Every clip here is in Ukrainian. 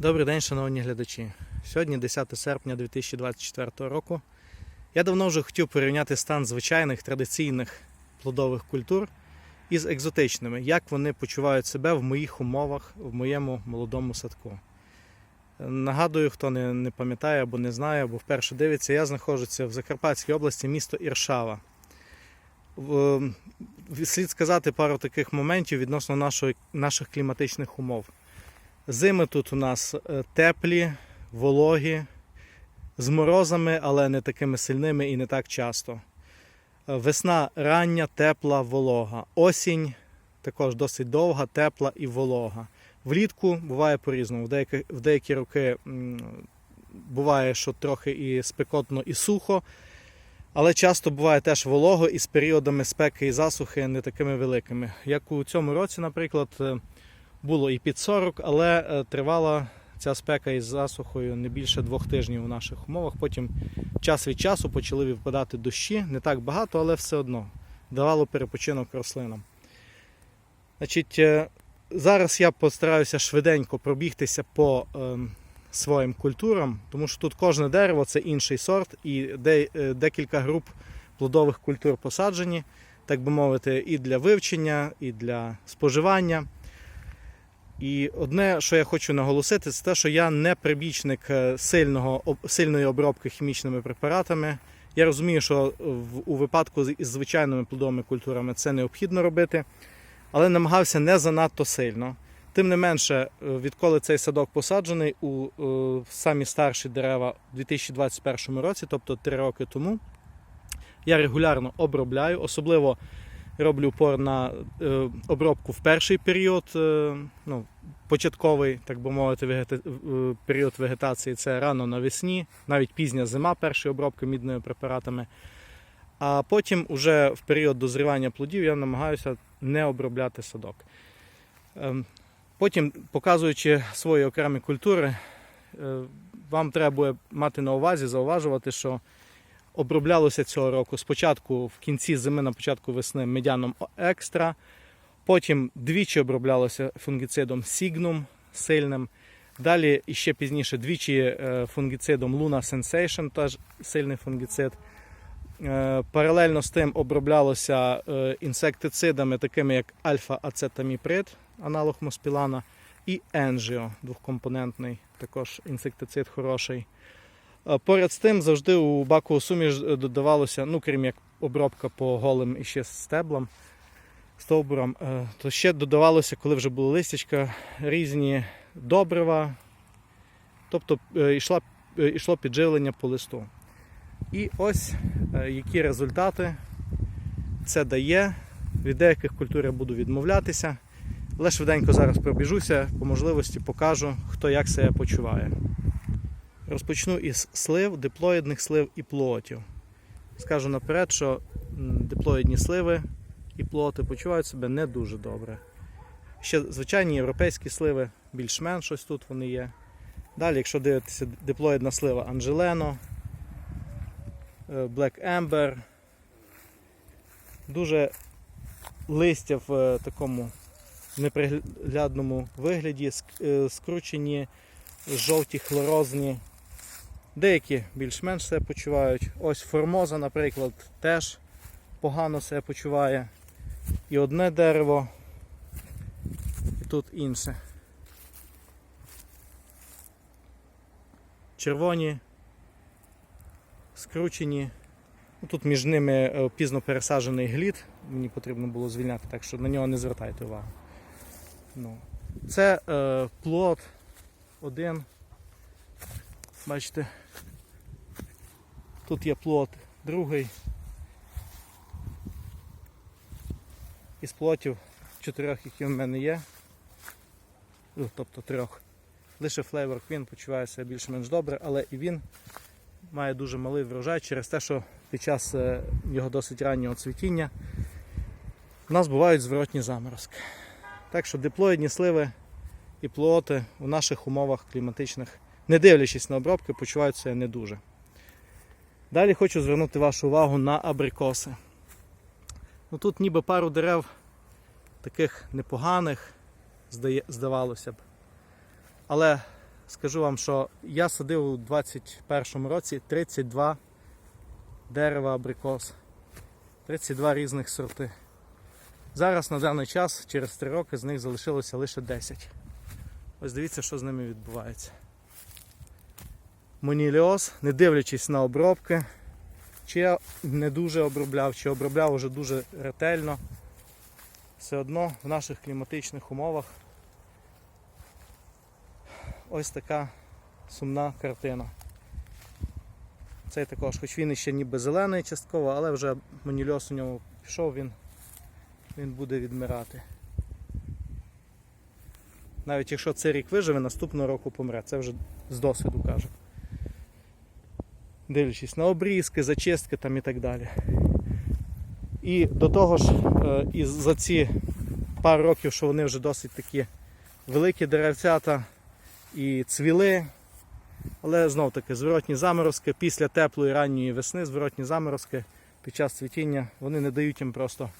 Добрий день, шановні глядачі. Сьогодні 10 серпня 2024 року. Я давно вже хотів порівняти стан звичайних традиційних плодових культур із екзотичними, як вони почувають себе в моїх умовах, в моєму молодому садку. Нагадую, хто не, не пам'ятає або не знає, або вперше дивиться, я знаходжуся в Закарпатській області, місто Іршава. Слід сказати пару таких моментів відносно нашої, наших кліматичних умов. Зими тут у нас е, теплі, вологі, з морозами, але не такими сильними і не так часто. Е, Весна рання, тепла, волога. Осінь також досить довга, тепла і волога. Влітку буває по-різному. В деякі, в деякі роки буває, що трохи і спекотно, і сухо, але часто буває теж волого і з періодами спеки і засухи не такими великими. Як у цьому році, наприклад, е, було і під 40, але е, тривала ця спека із засухою не більше двох тижнів у наших умовах. Потім час від часу почали випадати дощі, не так багато, але все одно давало перепочинок рослинам. Значить, е, зараз я постараюся швиденько пробігтися по ем, своїм культурам, тому що тут кожне дерево це інший сорт, і е, декілька груп плодових культур посаджені, так би мовити, і для вивчення, і для споживання. І одне, що я хочу наголосити, це те, що я не прибічник е, сильного, сильної обробки хімічними препаратами. Я розумію, що в, у випадку із звичайними плодовими культурами це необхідно робити, але намагався не занадто сильно. Тим не менше, е, відколи цей садок посаджений у е, самі старші дерева у 2021 році, тобто 3 роки тому, я регулярно обробляю, особливо роблю упор на е, обробку в перший період, е, ну, початковий, так би мовити, вегета... е, період вегетації це рано навесні, навіть пізня зима, перші обробки мідними препаратами. А потім, уже в період дозрівання плодів, я намагаюся не обробляти садок. Ем, Потім, показуючи свої окремі культури, е, вам треба буде мати на увазі, зауважувати, що оброблялося цього року спочатку в кінці зими, на початку весни медяном екстра. Потім двічі оброблялося фунгіцидом Signum сильним. Далі ще пізніше двічі е, фунгіцидом Luna Sensation, теж сильний фунгіцид. Е, Паралельно з тим оброблялося е, інсектицидами, такими як альфа-ацетаміприд, аналог моспілана, і Енжіо, двохкомпонентний, також інсектицид хороший. Е, Поряд з тим завжди у бакову суміш додавалося, ну крім як обробка по голим і ще стеблам, стовбурам, е, то ще додавалося, коли вже були листячка, різні добрива, тобто е, йшла, е, йшло підживлення по листу. І ось е, які результати це дає. Від деяких культур я буду відмовлятися, але швиденько зараз пробіжуся, по можливості покажу, хто як себе почуває. Розпочну із слив, диплоїдних слив і плотів. Скажу наперед, що диплоїдні сливи і плоти почувають себе не дуже добре. Ще звичайні європейські сливи, більш-менш ось тут вони є. Далі, якщо дивитися, диплоїдна слива Анжелено, Black Amber. Дуже листя в е, такому неприглядному вигляді, е, скручені, жовті, хлорозні. Деякі більш-менш себе почувають. Ось формоза, наприклад, теж погано себе почуває. І одне дерево, і тут інше. Червоні, скручені. Ну, Тут між ними е, пізно пересаджений глід, мені потрібно було звільняти, так що на нього не звертайте увагу. Ну. Це е, плод один. Бачите, тут є плод другий. Із плотів чотирьох, які в мене є, ну, тобто трьох. Лише Flavor Queen почуває себе більш-менш добре, але і він має дуже малий врожай через те, що під час е, його досить раннього цвітіння у нас бувають зворотні заморозки. Так що диплоїдні сливи і плоти у наших умовах кліматичних, не дивлячись на обробки, почуваються не дуже. Далі хочу звернути вашу увагу на абрикоси. Ну, тут ніби пару дерев таких непоганих, здавалося б. Але скажу вам, що я садив у 21 році 32 дерева абрикос. 32 різних сорти. Зараз на даний час, через 3 роки, з них залишилося лише 10. Ось дивіться, що з ними відбувається. Моніліоз, не дивлячись на обробки, чи я не дуже обробляв, чи обробляв уже дуже ретельно. Все одно в наших кліматичних умовах ось така сумна картина. Цей також, хоч він іще ніби зелений частково, але вже манільос у ньому пішов, він, він буде відмирати. Навіть якщо цей рік виживе, наступного року помре. Це вже з досвіду кажу. Дивлячись на обрізки, зачистки там і так далі. І до того ж, е, і за ці пару років, що вони вже досить такі великі деревцята і цвіли, але знов таки зворотні заморозки після теплої ранньої весни, зворотні заморозки під час цвітіння, вони не дають їм просто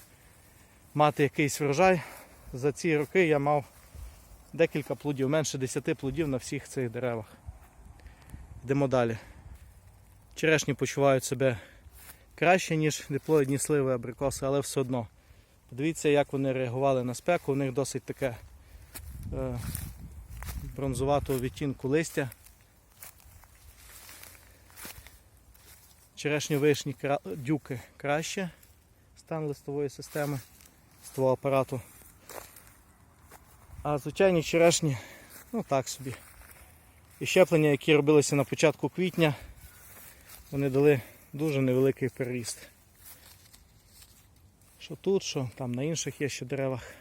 мати якийсь врожай. За ці роки я мав декілька плодів, менше 10 плодів на всіх цих деревах. Йдемо далі. Черешні почувають себе краще, ніж диплоїдні сливи, абрикоси, але все одно. Подивіться, як вони реагували на спеку. У них досить таке е, бронзуватого відтінку листя. Черешні вишні дюки краще стан листової системи, листового апарату. А звичайні черешні, ну так собі. І щеплення, які робилися на початку квітня, вони дали дуже невеликий переріст. Що тут, що там на інших є ще деревах.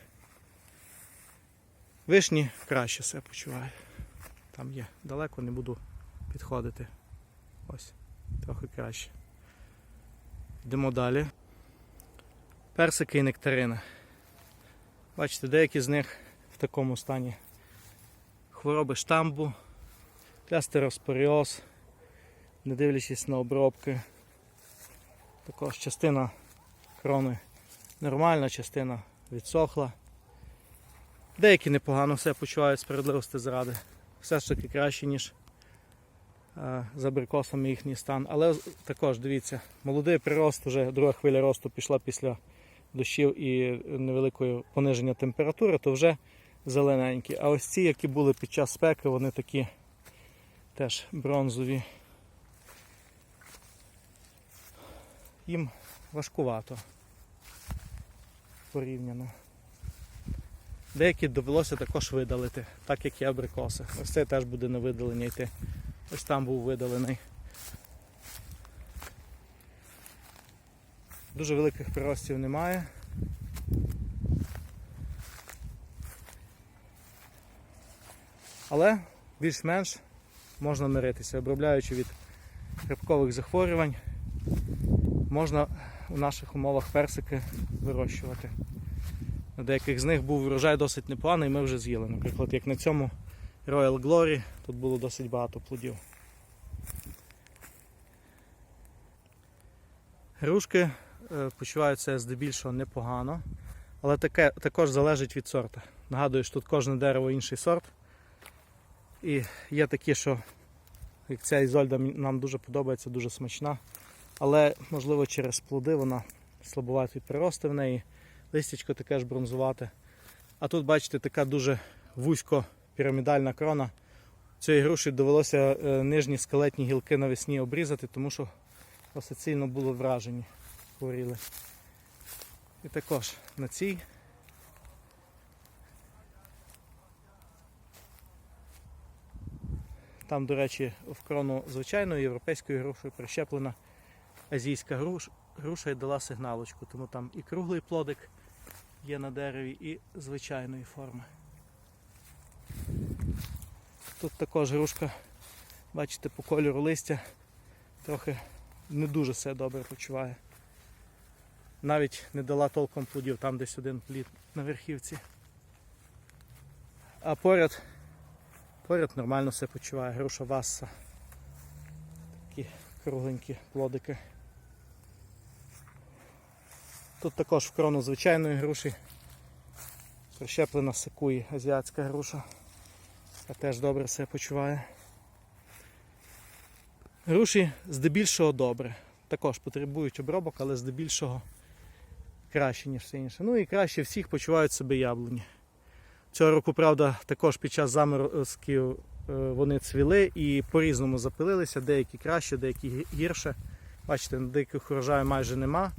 Вишні краще себе почуваю. Там є далеко, не буду підходити. Ось, трохи краще. Йдемо далі. Персики і нектарини. Бачите, деякі з них в такому стані. Хвороби штамбу, клястероспоріоз, не дивлячись на обробки. Також частина крони нормальна, частина відсохла. Деякі непогано все почувають справедливості заради. Все ж таки краще, ніж е, з абрикосами їхній стан. Але також дивіться, молодий прирост, вже друга хвиля росту пішла після дощів і невеликого пониження температури, то вже зелененькі. А ось ці, які були під час спеки, вони такі теж бронзові. Їм важкувато порівняно. Деякі довелося також видалити, так як і абрикоси. Ось цей теж буде на видалення йти. Ось там був видалений. Дуже великих приростів немає. Але більш-менш можна миритися, обробляючи від грибкових захворювань, можна у наших умовах персики вирощувати. На деяких з них був врожай досить непоганий, ми вже з'їли. Наприклад, як на цьому Royal Glory, тут було досить багато плодів. Грушки е, почуваються здебільшого непогано, але таке також залежить від сорту. Нагадую, що тут кожне дерево інший сорт. І є такі, що як ця ізольда нам дуже подобається, дуже смачна. Але, можливо, через плоди вона слабуватий прирости в неї, листячко таке ж бронзувате. А тут, бачите, така дуже вузько пірамідальна крона. Цієї груші довелося е, нижні скелетні гілки навесні обрізати, тому що досить було вражені, хворіли. І також на цій Там, до речі, в крону звичайною європейською грушею прищеплена азійська груш, груша і дала сигналочку, тому там і круглий плодик є на дереві, і звичайної форми. Тут також грушка, бачите, по кольору листя трохи не дуже все добре почуває. Навіть не дала толком плодів, там десь один плід на верхівці. А поряд Поряд нормально все почуває, груша васса. Такі кругленькі плодики. Тут також в крону звичайної груші. Прищеплена секуї азіатська груша. а теж добре себе почуває. Груші здебільшого добре. Також потребують обробок, але здебільшого краще, ніж все інше. Ну і краще всіх почувають себе яблуні. Цього року, правда, також під час заморозків е, вони цвіли і по-різному запилилися, деякі краще, деякі гірше. Бачите, на деяких урожаю майже нема,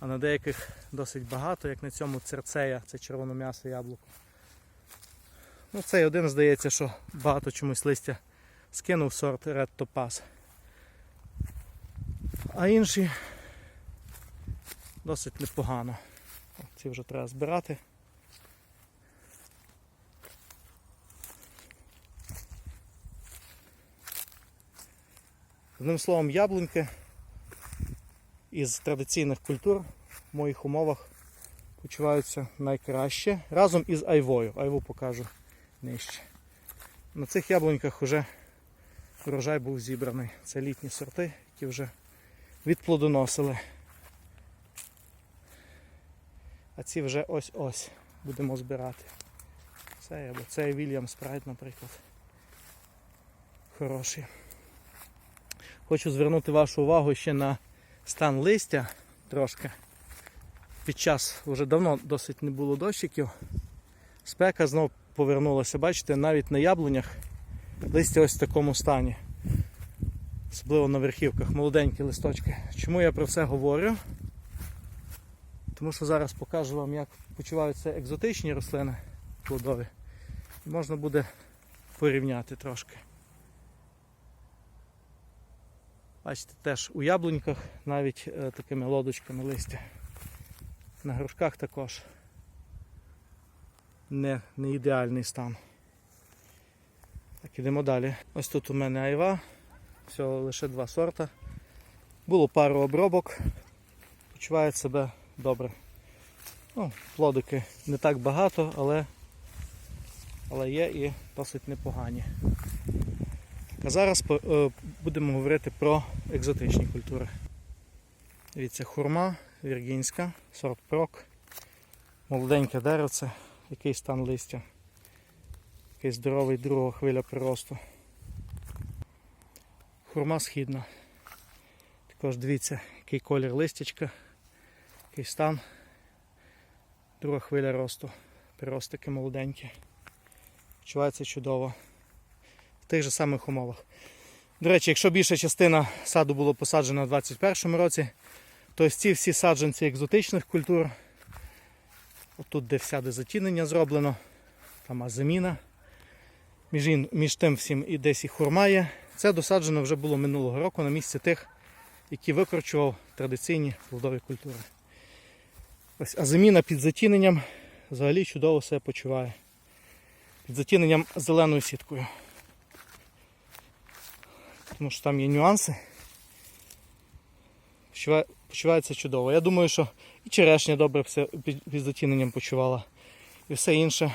а на деяких досить багато, як на цьому церцея, це червоне м'ясо яблуко. Ну, цей один здається, що багато чомусь листя скинув сорт Red Topaz. А інші досить непогано. Ці вже треба збирати. Одним словом, яблуньки із традиційних культур в моїх умовах почуваються найкраще разом із айвою. Айву покажу нижче. На цих яблуньках вже урожай був зібраний. Це літні сорти, які вже відплодоносили. А ці вже ось-ось будемо збирати. Це або цей Вільям Спрайт, наприклад. Хороший. Хочу звернути вашу увагу ще на стан листя трошки. Під час вже давно досить не було дощиків. Спека знов повернулася. Бачите, навіть на яблунях листя ось в такому стані. Особливо на верхівках, молоденькі листочки. Чому я про це говорю? Тому що зараз покажу вам, як почуваються екзотичні рослини плодові. Можна буде порівняти трошки. Бачите, теж у яблуньках навіть е, такими лодочками листя. На грушках також не, не ідеальний стан. Так, ідемо далі. Ось тут у мене айва. Всього лише два сорта. Було пару обробок. Почуває себе добре. Ну, плодики не так багато, але, але є і досить непогані. А зараз е, будемо говорити про екзотичні культури. Дивіться, хурма віргінська, сорт прок, молоденьке деревце, який стан листя, який здоровий друга хвиля приросту. Хурма східна. Також дивіться, який колір листячка, який стан. Друга хвиля росту. Приростики молоденькі. Відчувається чудово. Тих же самих умовах. До речі, якщо більша частина саду було посаджено у 2021 році, то ось ці всі саджанці екзотичних культур, отут де вся де затінення зроблено, там азаміна, між, ін- між тим всім і десь і хурма є. Це досаджено вже було минулого року на місці тих, які викорчував традиційні плодові культури. Ось азаміна під затіненням взагалі чудово себе почуває. Під затіненням зеленою сіткою. Тому що там є нюанси. Почувається чудово. Я думаю, що і черешня добре під, затіненням почувала, і все інше.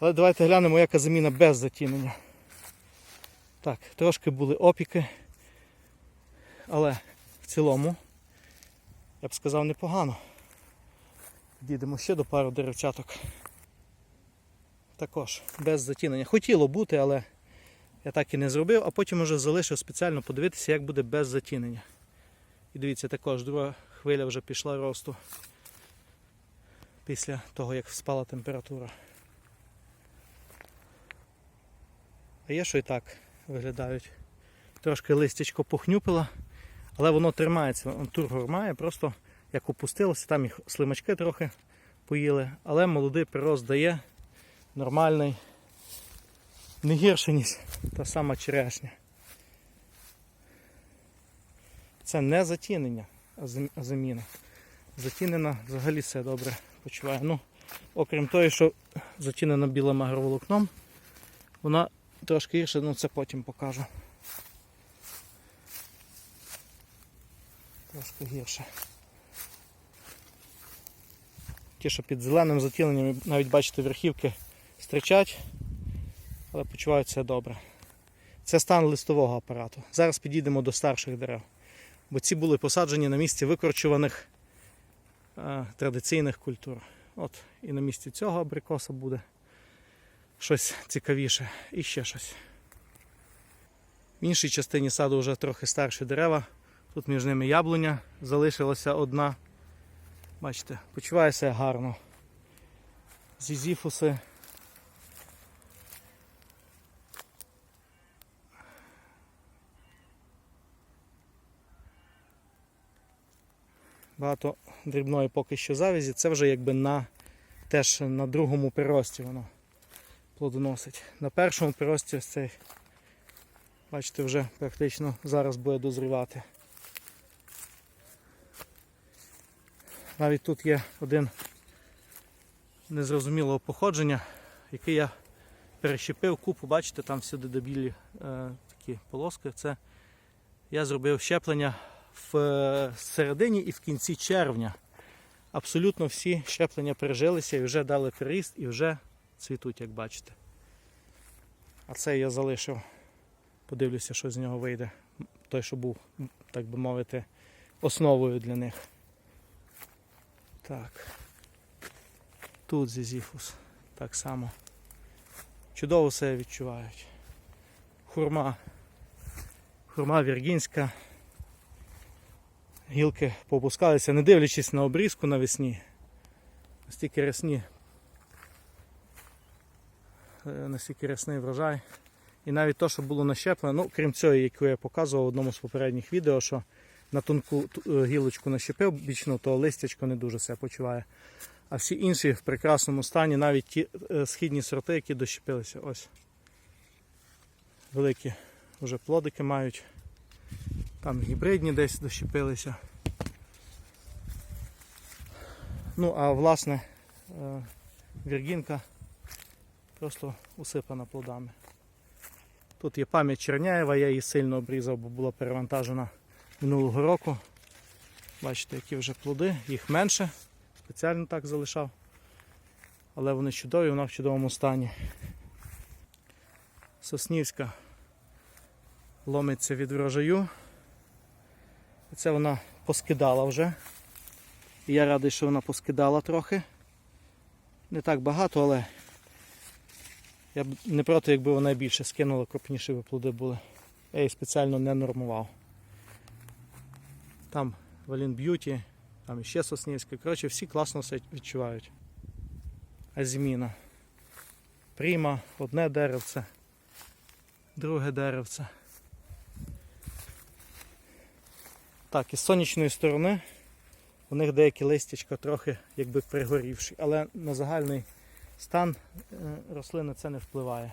Але давайте глянемо, яка заміна без затінення. Так, трошки були опіки, але в цілому, я б сказав, непогано. Підійдемо ще до пару деревчаток. Також без затінення. Хотіло бути, але я так і не зробив, а потім вже залишив спеціально подивитися, як буде без затінення. І дивіться, також друга хвиля вже пішла росту після того, як спала температура. А є, що і так виглядають. Трошки листячко похнюпило, але воно тримається. Тургор має, просто як опустилося, там їх слимачки трохи поїли, але молодий прирост дає нормальний, не гірше, ніж та сама черешня. Це не затінення, а заміна. Затінена взагалі все добре почуває. Ну, окрім того, що затінена білим агроволокном, вона трошки гірше, ну це потім покажу. Трошки гірше. Ті, що під зеленим затіненням, навіть бачите, верхівки стричать, але почуваються добре. Це стан листового апарату. Зараз підійдемо до старших дерев. Бо ці були посаджені на місці викорчуваних е, традиційних культур. От і на місці цього абрикоса буде. щось цікавіше і ще щось. В іншій частині саду вже трохи старші дерева. Тут між ними яблуня залишилася одна. Бачите, почуває себе гарно. Зізіфуси. Багато дрібної поки що завязі. Це вже якби на теж на другому прирості воно плодоносить. На першому прирості ось цей, бачите, вже практично зараз буде дозрівати. Навіть тут є один незрозумілого походження, який я перещепив купу, бачите, там всюди дебілі е, такі полоски. Це я зробив щеплення в е, середині і в кінці червня. Абсолютно всі щеплення пережилися і вже дали переріст і вже цвітуть, як бачите. А це я залишив. Подивлюся, що з нього вийде. Той, що був, так би мовити, основою для них. Так. Тут зізіфус. Так само. Чудово себе відчувають. Хурма. Хурма віргінська. Гілки попускалися, не дивлячись на обрізку навесні. Настільки рясні. е, Настільки рясний врожай. І навіть то, що було нащеплено, ну, крім цього, яку я показував в одному з попередніх відео, що на тонку е, гілочку нащепив бічну, то листячко не дуже себе почуває. А всі інші в прекрасному стані, навіть ті е, східні сорти, які дощепилися. Ось. Великі вже плодики мають. Там гібридні десь дощепилися. Ну, а власне е, віргінка просто усипана плодами. Тут є пам'ять Черняєва, я її сильно обрізав, бо була перевантажена минулого року. Бачите, які вже плоди, їх менше, спеціально так залишав. Але вони чудові, вона в чудовому стані. Соснівська ломиться від врожаю. Це вона поскидала вже. Я радий, що вона поскидала трохи. Не так багато, але я б не проти, якби вона більше скинула, крупніші плоди були. Я її спеціально не нормував. Там Валін Б'юті, там іще Соснівська. Коротше, всі класно все відчувають. Азіміна. Пріма, одне деревце, друге деревце. Так, із сонячної сторони у них деякі листячка трохи якби пригорівші, але на загальний стан е, рослини це не впливає.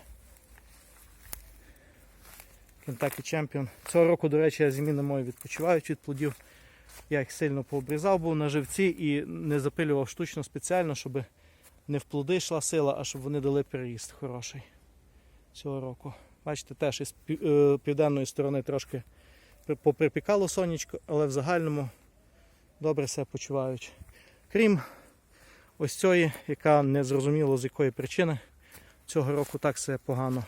Kentucky Champion. Цього року, до речі, азіміни мої відпочивають від плодів. Я їх сильно пообрізав був на живці і не запилював штучно спеціально, щоб не в плоди йшла сила, а щоб вони дали переїзд хороший цього року. Бачите, теж із е, південної сторони трошки поприпікало сонечко, але в загальному добре себе почувають. Крім ось цієї, яка не зрозуміло з якої причини цього року так себе погано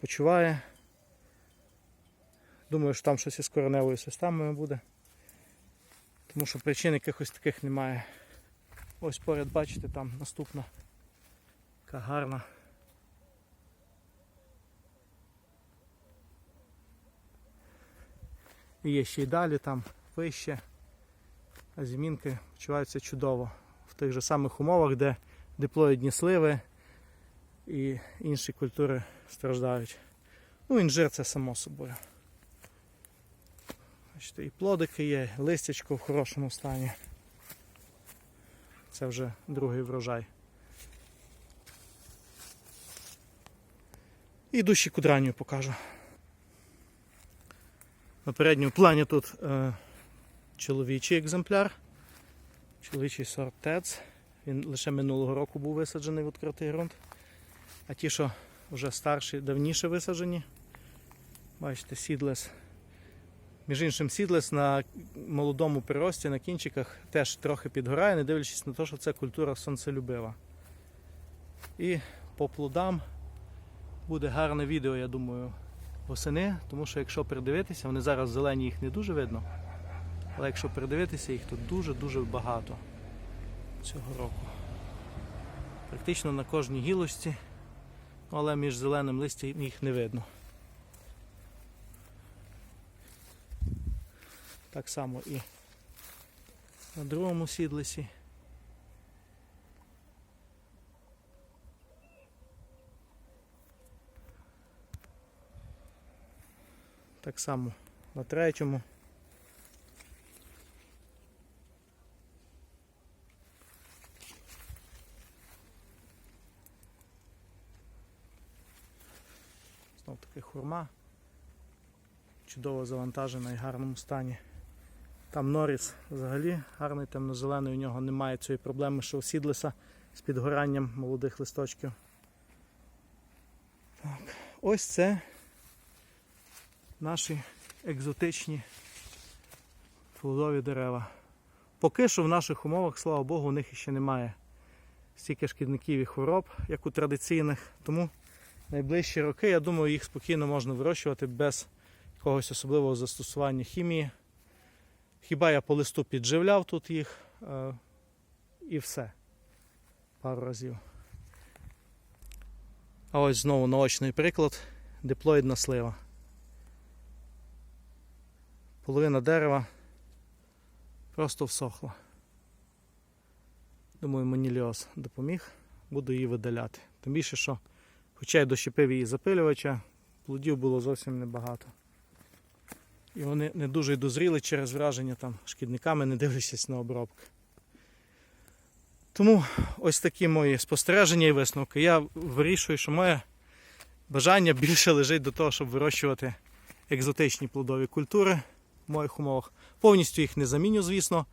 почуває. Думаю, що там щось із кореневою системою буде. Тому що причин якихось таких немає. Ось поряд, бачите, там наступна. Яка гарна. Є ще й далі, там вище. Зімінки почуваються чудово. В тих же самих умовах, де диплоїдні сливи і інші культури страждають. Ну, інжир це само собою. І плодики є, листячко в хорошому стані. Це вже другий врожай. І душі кудранню покажу. На передньому плані тут е, чоловічий екземпляр. Чоловічий сорт ТЕЦ. Він лише минулого року був висаджений в відкритий ґрунт. А ті, що вже старші, давніше висаджені. Бачите, сідлес. Між іншим, сідлес на молодому прирості, на кінчиках теж трохи підгорає, не дивлячись на те, що це культура сонцелюбива. І по плодам буде гарне відео, я думаю, восени, тому що якщо придивитися, вони зараз зелені їх не дуже видно. Але якщо придивитися, їх тут дуже-дуже багато цього року. Практично на кожній гілочці але між зеленим листям їх не видно. Так само і на другому сідлисі. Так само на третьому. Знов таки хурма. Чудово завантажена і в гарному стані. Там Норіс взагалі гарний темно-зелений, у нього немає цієї проблеми, що у сідлиса з підгоранням молодих листочків. Так, ось це наші екзотичні плодові дерева. Поки що в наших умовах, слава Богу, у них ще немає стільки шкідників і хвороб, як у традиційних. Тому найближчі роки, я думаю, їх спокійно можна вирощувати без якогось особливого застосування хімії. Хіба я по листу підживляв тут їх е, і все. Пару разів. А ось знову наочний приклад диплоїдна слива. Половина дерева просто всохла. Думаю, маніліоз допоміг, буду її видаляти. Тим більше, що хоча я дощепив її запилювача, плодів було зовсім небагато. І вони не дуже й дозріли через враження там шкідниками, не дивлячись на обробки. Тому ось такі мої спостереження і висновки. Я вирішую, що моє бажання більше лежить до того, щоб вирощувати екзотичні плодові культури моїх умовах. Повністю їх не заміню, звісно.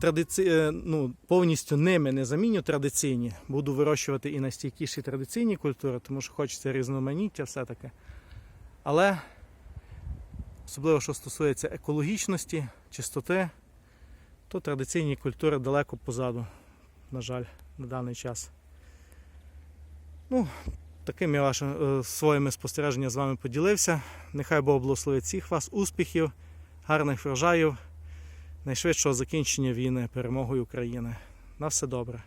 Традиці... е, ну, повністю ними не заміню традиційні. Буду вирощувати і найстійкіші традиційні культури, тому що хочеться різноманіття все-таки. Але особливо, що стосується екологічності, чистоти, то традиційні культури далеко позаду, на жаль, на даний час. Ну, такими вашими е, своїми спостереженнями з вами поділився. Нехай Бог благословить всіх вас, успіхів, гарних врожаїв, найшвидшого закінчення війни, перемогою України. На все добре.